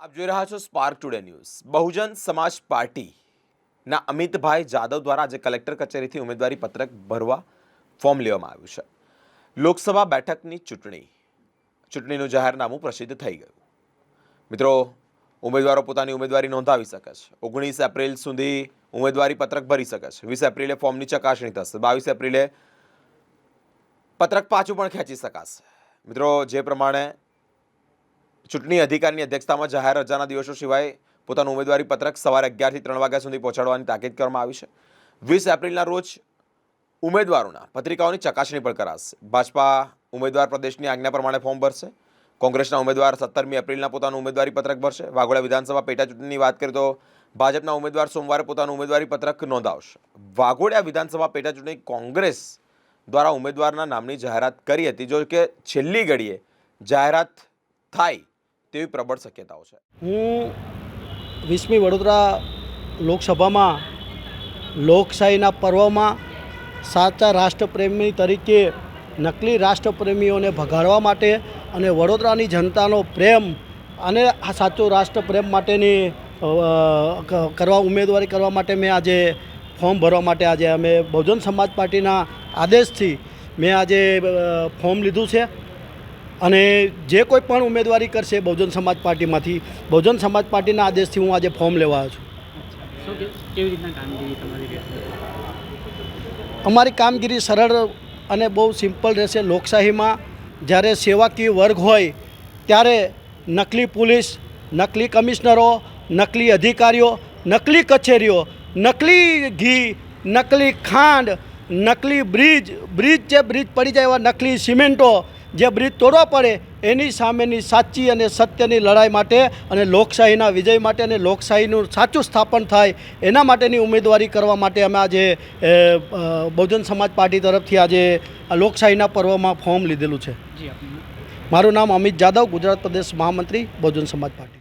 આપ જોઈ રહ્યા છો spark today news Bahujan Samaj પાર્ટીના અમિતભાઈ જાદવ દ્વારા આજે કલેક્ટર કચેરીથી ઉમેદવારી પત્રક ભરવા ફોર્મ લેવામાં આવ્યું છે. લોકસભા બેઠકની ચૂંટણી, ચૂંટણીનું જાહેરનામું પ્રસિદ્ધ થઈ ગયું. મિત્રો, ઉમેદવારો પોતાની ઉમેદવારી નોંધાવી શકે છે. ઓગણીસ એપ્રિલ સુધી ઉમેદવારી પત્રક ભરી શકે છે. વીસ એપ્રિલે ફોર્મની ચકાસણી થશે. બાવીસ એપ્રિલે પત્રક પાછું પણ ખેંચી શકાશે. મિત્રો, જે પ્રમાણે ચૂંટણી અધિકારીની અધ્યક્ષતામાં જાહેર રજાના દિવસો સિવાય પોતાનું ઉમેદવારી પત્રક સવારે અગિયારથી ત્રણ વાગ્યા સુધી પહોંચાડવાની તાકીદ કરવામાં આવી છે. વીસ એપ્રિલના રોજ ઉમેદવારોના પત્રિકાઓની ચકાસણી પણ કરાશે. ભાજપા ઉમેદવાર પ્રદેશની આજ્ઞા પ્રમાણે ફોર્મ ભરશે. કોંગ્રેસના ઉમેદવાર સત્તરમી એપ્રિલના પોતાનું ઉમેદવારી પત્રક ભરશે. વાઘોડા વિધાનસભા પેટા ચૂંટણીની વાત કરીએ તો ભાજપના ઉમેદવાર સોમવારે પોતાનું ઉમેદવારી પત્રક નોંધાવશે. વાઘોડિયા વિધાનસભા પેટા ચૂંટણી કોંગ્રેસ દ્વારા ઉમેદવારના નામની જાહેરાત કરી હતી. જો કે છેલ્લી ઘડીએ જાહેરાત થાય તેવી પ્રબળ શક્યતાઓ છે. હું વીસમી વડોદરા લોકસભામાં લોકશાહીના પર્વમાં સાચા રાષ્ટ્રપ્રેમી તરીકે નકલી રાષ્ટ્રપ્રેમીઓને ભગાડવા માટે અને વડોદરાની જનતાનો પ્રેમ અને આ સાચો રાષ્ટ્રપ્રેમ માટેની કરવા, ઉમેદવારી કરવા માટે મેં આજે ફોર્મ ભરવા માટે આજે અમે બહુજન સમાજ પાર્ટીના આદેશથી મેં આજે ફોર્મ લીધું છે. અને જે કોઈ પણ ઉમેદવારી કરશે બહુજન સમાજ પાર્ટીમાંથી બહુજન સમાજ પાર્ટીના આદેશથી હું આજે ફોર્મ લેવા આવ્યો છું. અમારી કામગીરી સરળ અને બહુ સિમ્પલ રહેશે. લોકશાહીમાં જ્યારે સેવાકીય વર્ગ હોય ત્યારે નકલી પોલીસ નકલી કમિશનરો નકલી અધિકારીઓ નકલી કચેરીઓ નકલી ઘી નકલી ખાંડ નકલી બ્રિજ બ્રિજ જે બ્રિજ પડી જાય એવા નકલી સિમેન્ટો જે બ્રિજ તોડવા પડે એની સામેની સાચી અને સત્યની લડાઈ માટે અને લોકશાહીના વિજય માટે અને લોકશાહીનું સાચું સ્થાપન થાય એના માટેની ઉમેદવારી કરવા માટે અમે આજે બહુજન સમાજ પાર્ટી તરફથી આજે લોકશાહીના પર્વમાં ફોર્મ લીધેલું છે. મારું નામ અમિત જાદવ ગુજરાત પ્રદેશ મહામંત્રી બહુજન સમાજ પાર્ટી.